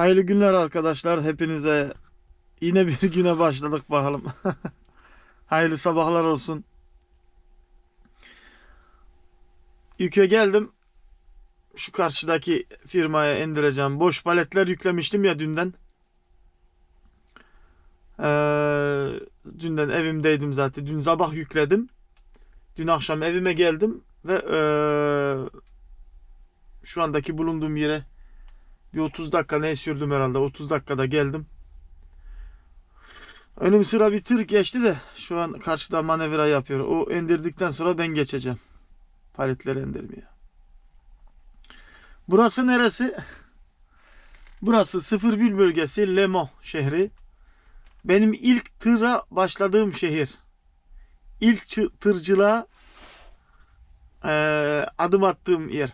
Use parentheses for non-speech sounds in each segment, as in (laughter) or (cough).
Hayırlı günler arkadaşlar hepinize. Yine bir (laughs) güne başladık bakalım. (laughs) Hayırlı sabahlar olsun. Yüke geldim. Şu karşıdaki firmaya indireceğim. Boş paletler yüklemiştim ya dünden. Ee, dünden evimdeydim zaten. Dün sabah yükledim. Dün akşam evime geldim ve ee, şu andaki bulunduğum yere bir 30 dakika ne sürdüm herhalde. 30 dakikada geldim. Önüm sıra bir tır geçti de şu an karşıda manevra yapıyor. O indirdikten sonra ben geçeceğim. Paletleri indirmeye. Burası neresi? Burası Sıfırgül bölgesi Le Mans şehri. Benim ilk tıra başladığım şehir. İlk tırcılığa eee, adım attığım yer.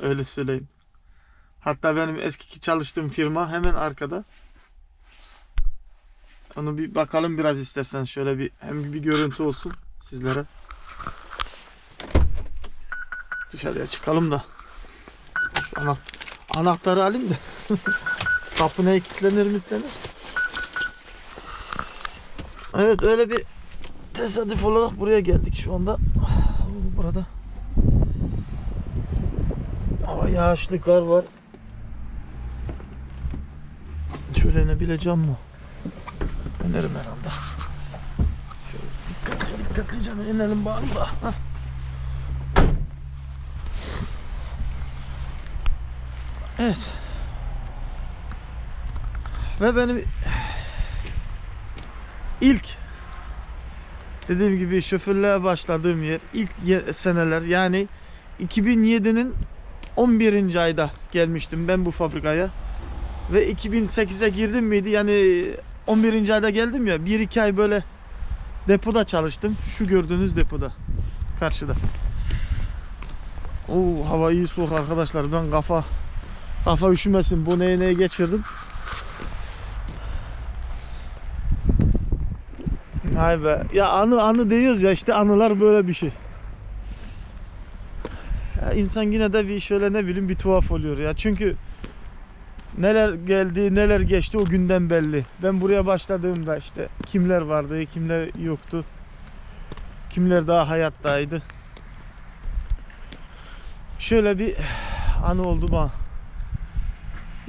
Öyle söyleyeyim. Hatta benim eski çalıştığım firma hemen arkada. Onu bir bakalım biraz istersen şöyle bir hem bir görüntü olsun sizlere. Dışarıya çıkalım da. Şu ana- anahtarı alayım da. (laughs) Kapı ne kilitlenir mitlenir. Evet öyle bir tesadüf olarak buraya geldik şu anda. Burada hava yağışlı kar var. Şöyle inebileceğim mi? İnerim herhalde. Şöyle dikkatli dikkatlice inelim bari da. Evet. Ve benim ilk dediğim gibi şoförlüğe başladığım yer ilk seneler yani 2007'nin 11. ayda gelmiştim ben bu fabrikaya. Ve 2008'e girdim miydi? Yani 11. ayda geldim ya. 1-2 ay böyle depoda çalıştım. Şu gördüğünüz depoda. Karşıda. Oo, hava iyi soğuk arkadaşlar. Ben kafa kafa üşümesin. Bu neye neye geçirdim. Hay be. Ya anı anı diyoruz ya işte anılar böyle bir şey. Ya insan yine de bir şöyle ne bileyim bir tuhaf oluyor ya. Çünkü neler geldi neler geçti o günden belli. Ben buraya başladığımda işte kimler vardı kimler yoktu. Kimler daha hayattaydı. Şöyle bir anı oldu bana.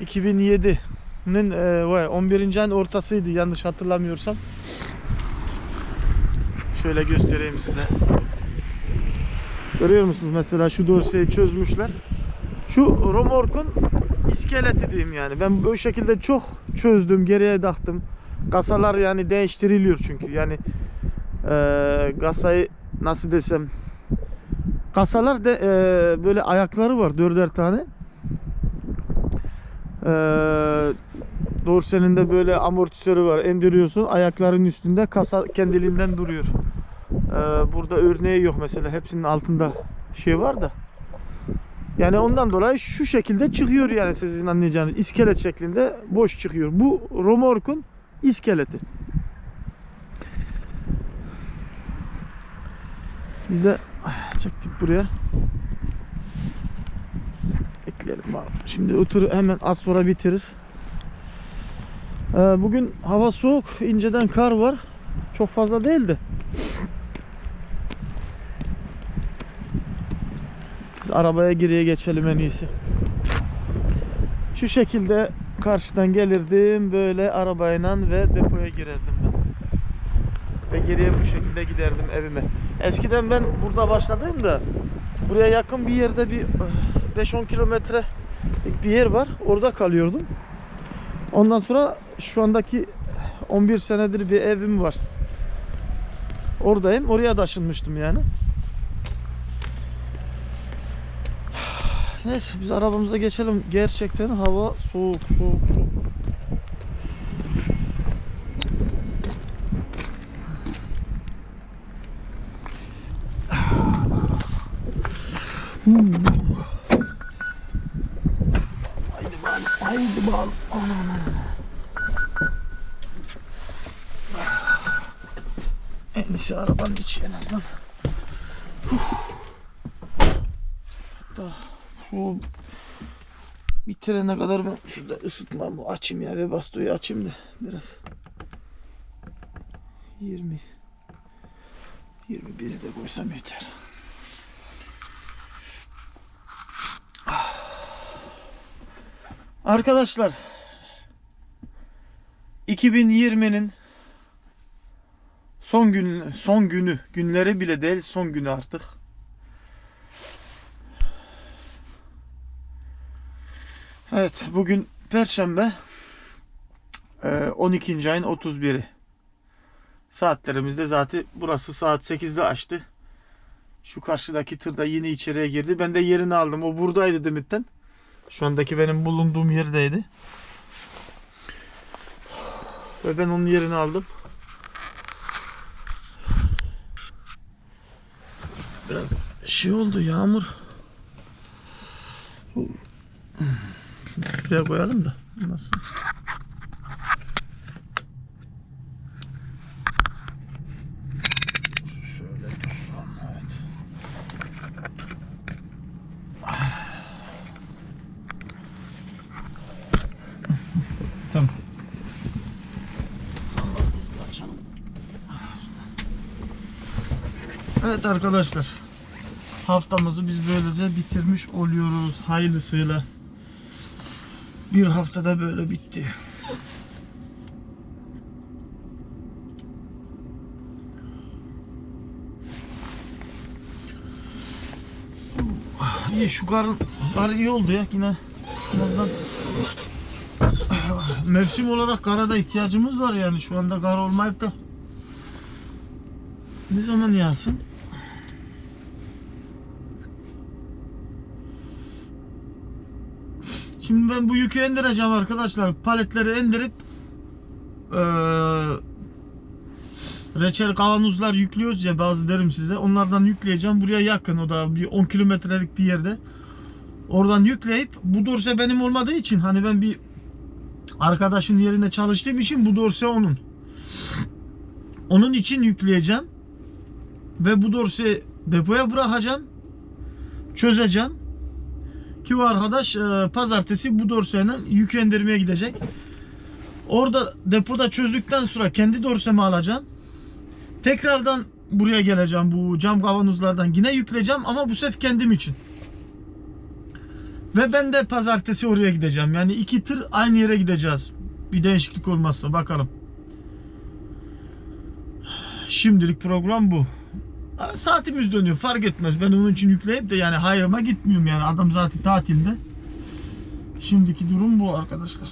2007'nin e, vay, 11. ayın ortasıydı yanlış hatırlamıyorsam. Şöyle göstereyim size. Görüyor musunuz mesela şu dorseyi çözmüşler. Şu romorkun iskeleti diyeyim yani. Ben bu şekilde çok çözdüm, geriye taktım. Kasalar yani değiştiriliyor çünkü. Yani eee kasayı nasıl desem kasalar da eee, böyle ayakları var dörder tane. Eee dorsenin de böyle amortisörü var. Endiriyorsun ayakların üstünde kasa kendiliğinden duruyor. Eee, burada örneği yok mesela. Hepsinin altında şey var da. Yani ondan dolayı şu şekilde çıkıyor yani sizin anlayacağınız iskelet şeklinde boş çıkıyor. Bu romorkun iskeleti. Biz de ah, çektik buraya. Ekleyelim bakalım. Şimdi otur hemen az sonra bitirir. Ee, bugün hava soğuk, inceden kar var. Çok fazla değildi. Biz arabaya geriye geçelim en iyisi. Şu şekilde karşıdan gelirdim böyle arabayla ve depoya girerdim ben. Ve geriye bu şekilde giderdim evime. Eskiden ben burada başladığımda buraya yakın bir yerde bir eh, 5-10 kilometre bir yer var. Orada kalıyordum. Ondan sonra şu andaki 11 senedir bir evim var. Oradayım. Oraya taşınmıştım yani. Neyse biz arabamıza geçelim. Gerçekten hava soğuk soğuk soğuk. Hmm. Haydi bakalım. Haydi bakalım. Aman aman. En iyisi arabanın içi en azından. Hatta şu bitirene kadar ben şurada ısıtmamı açayım ya ve bastoyu açayım da biraz. 20 21'i de koysam yeter. Arkadaşlar 2020'nin son gün son günü günleri bile değil son günü artık. Evet bugün Perşembe Ee, 12. ayın 31'i. Saatlerimizde zaten burası saat 8'de açtı. Şu karşıdaki tır da yeni içeriye girdi. Ben de yerini aldım. O buradaydı Demit'ten. Şu andaki benim bulunduğum yerdeydi. Ve ben onun yerini aldım. Biraz şey oldu yağmur. Şunu şuraya koyalım da. Nasıl? Şöyle. Evet arkadaşlar. Haftamızı biz böylece bitirmiş oluyoruz hayırlısıyla. Bir haftada böyle bitti. İyi şu karın kar iyi oldu ya yine. Azından mevsim olarak kara da ihtiyacımız var yani şu anda kar olmayıp da ne zaman yağsın? Şimdi ben bu yükü indireceğim arkadaşlar. Paletleri indirip eee reçel kavanozlar yüklüyoruz ya bazı derim size. Onlardan yükleyeceğim. Buraya yakın o da bir 10 kilometrelik bir yerde. Oradan yükleyip bu dorse benim olmadığı için hani ben bir arkadaşın yerinde çalıştığım için bu dorse onun. Onun için yükleyeceğim. Ve bu dorse depoya bırakacağım. Çözeceğim. Ki arkadaş e, pazartesi bu dorseyle yük indirmeye gidecek. Orada depoda çözdükten sonra kendi dorsemi alacağım. Tekrardan buraya geleceğim bu cam kavanozlardan. Yine yükleyeceğim ama bu sefer kendim için. Ve ben de pazartesi oraya gideceğim. Yani iki tır aynı yere gideceğiz. Bir değişiklik olmazsa bakalım. Şimdilik program bu. Saatimiz dönüyor fark etmez. Ben onun için yükleyip de yani hayrıma gitmiyorum yani. Adam zaten tatilde. Şimdiki durum bu arkadaşlar.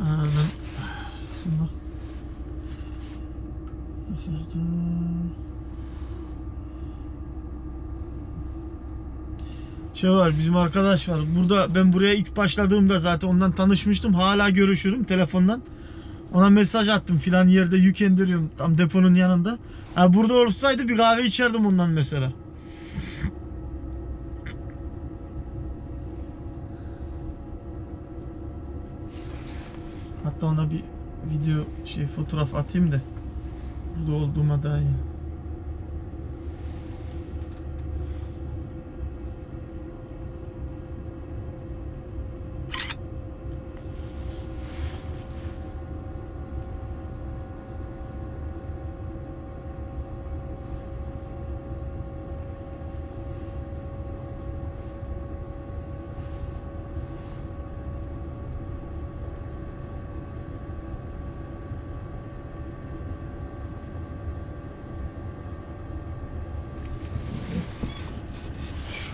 Aa, ben şey var bizim arkadaş var. Burada ben buraya ilk başladığımda zaten ondan tanışmıştım. Hala görüşürüm telefondan. Ona mesaj attım filan yerde yük indiriyorum tam deponun yanında. Ha, burada olsaydı bir kahve içerdim ondan mesela. Hatta ona bir video şey fotoğraf atayım da burada olduğuma dair.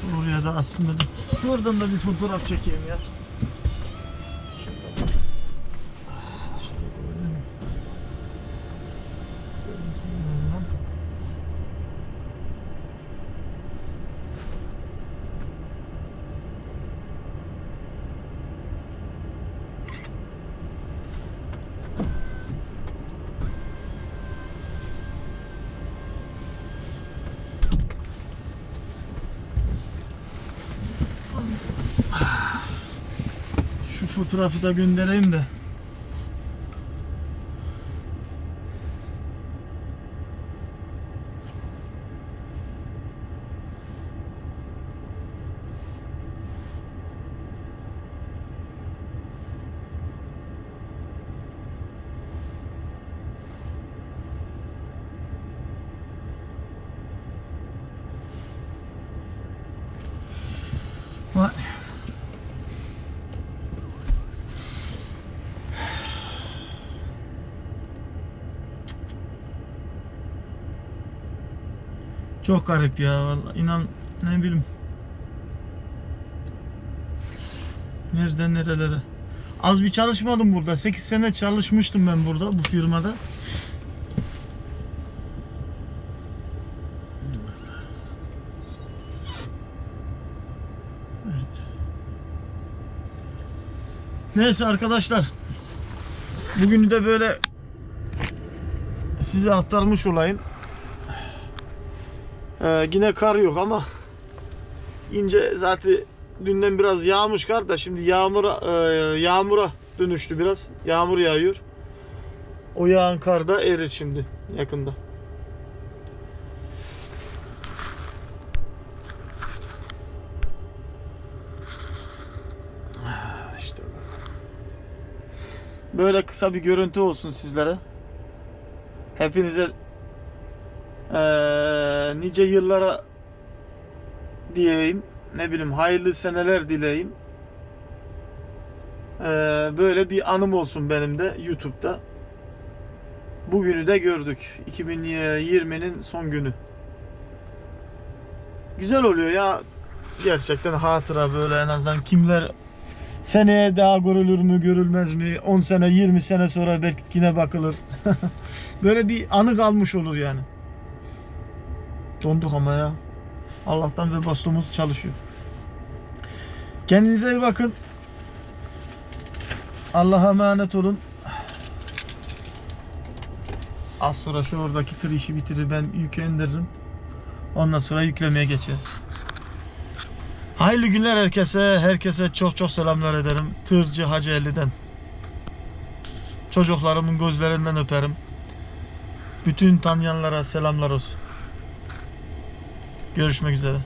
Şuraya da aslında da şuradan da bir fotoğraf çekeyim ya. Şöyle koyayım. Şu fotoğrafı da göndereyim de. Çok garip ya vallahi inan ne bileyim. Nereden nerelere. Az bir çalışmadım burada. 8 sene çalışmıştım ben burada bu firmada. Evet. Neyse arkadaşlar. Bugünü de böyle size aktarmış olayım. Ee, yine kar yok ama ince zaten dünden biraz yağmış kar da şimdi yağmura e, yağmura dönüştü biraz. Yağmur yağıyor. O yağan kar da erir şimdi yakında. Ah, İşte böyle kısa bir görüntü olsun sizlere. Hepinize eee, nice yıllara diyeyim. Ne bileyim hayırlı seneler dileyim. Eee, böyle bir anım olsun benim de YouTube'da. Bugünü de gördük. 2020'nin son günü. Güzel oluyor ya. Gerçekten hatıra böyle en azından kimler seneye daha görülür mü görülmez mi 10 sene 20 sene sonra belki yine bakılır. (laughs) böyle bir anı kalmış olur yani. Donduk ama ya. Allah'tan ve bastomuz çalışıyor. Kendinize iyi bakın. Allah'a emanet olun. Az sonra şu oradaki tır işi bitirir ben yükü indiririm. Ondan sonra yüklemeye geçeriz. Hayırlı günler herkese. Herkese çok çok selamlar ederim. Tırcı Hacı Eli'den. Çocuklarımın gözlerinden öperim. Bütün tanıyanlara selamlar olsun. Görüşmek üzere.